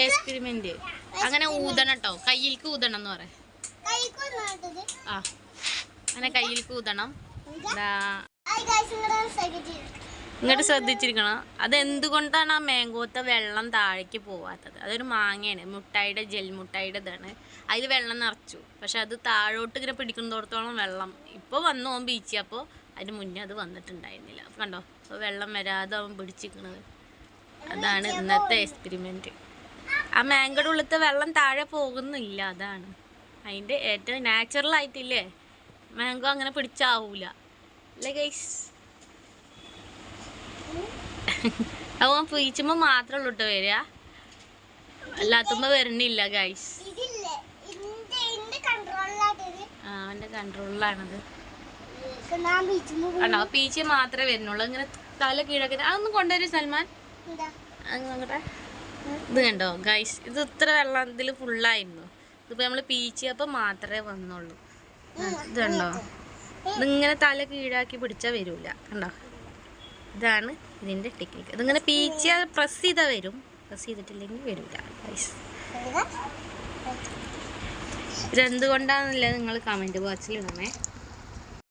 Experiment അങ്ങനെ ഊതണം കേട്ടോ കയ്യിൽ ഊതണം എന്ന് പറയാം. ആ. അങ്ങനെ കയ്യിൽ ഊതണം. ഇങ്ങോട്ട് ശ്രദ്ധിച്ചിരിക്കണം. അത് എന്തുകൊണ്ടാണ് ആ മാങ്കോത്തെ വെള്ളം താഴേക്ക് പോവാത്തത്? അതൊരു മാങ്ങയാണ്. മുട്ടായിയുടെ ജെൽ മുട്ടായിയുടെ ഇതാണ്. അതിൽ വെള്ളം നിറച്ചു. പക്ഷെ അത് താഴോട്ട് ഇങ്ങനെ പിടിക്കുന്നിടത്തോളം വെള്ളം. ഇപ്പോൾ വന്നു അവൻ ബീച്ച് അപ്പോൾ അതിന് മുന്നേ അത് വന്നിട്ടുണ്ടായിരുന്നില്ല. കണ്ടോ? വെള്ളം വരാതെ അവൻ പിടിച്ചിരിക്കണത്. അതാണ് ഇന്നത്തെ എക്സ്പെരിമെന്റ് ആ മാങ്കോയുടെ ഉള്ളത്തെ വെള്ളം താഴെ പോകുന്നില്ല അതാണ്. അതിന്റെ ഏറ്റവും നാച്ചുറൽ ആയിട്ടില്ലേ? മാങ്കോ അങ്ങനെ പിടിച്ചാവൂല. അല്ലേ ഗൈസ് അവൻ പീച്ചുമ്പോ മാത്രമേ ഉള്ളൂ കേട്ടോ വരിക അല്ലാത്തുമ്പോൾ വരണില്ല ഗൈസ് അവന്റെ ആ കൺട്രോളിലാണത് ആണോ? പീച്ച് മാത്രമേ വരുന്നുള്ളൂ. ഇങ്ങനെ തല കീഴൊക്കെ അതൊന്നും കൊണ്ടുവരും സൽമാൻ. അങ്ങോട്ടെ. ഇത് കണ്ടോ? ഗൈസ് ഇത് ഇത്ര വെള്ളം ഇതിൽ ഫുള്ളായിരുന്നു ഇതിപ്പോ നമ്മൾ പീച്ചിയപ്പോ മാത്രമേ വന്നുള്ളൂ. ഇത് കണ്ടോ? ഇതിങ്ങനെ തല കീഴാക്കി പിടിച്ചാ വരൂല. കണ്ടോ? ഇതാണ് ഇതിന്റെ ടെക്നിക്ക് ഇതിങ്ങനെ പീച്ചിയ പ്രസ് ചെയ്താൽ വരും. പ്രസ് ചെയ്തിട്ടില്ലെങ്കിൽ വരൂല ഗൈസ് എന്താ ഇതെന്തുകൊണ്ടാണെന്നുള്ളത് നിങ്ങൾ കമന്റ് ബോക്സിൽ ഇടണേ.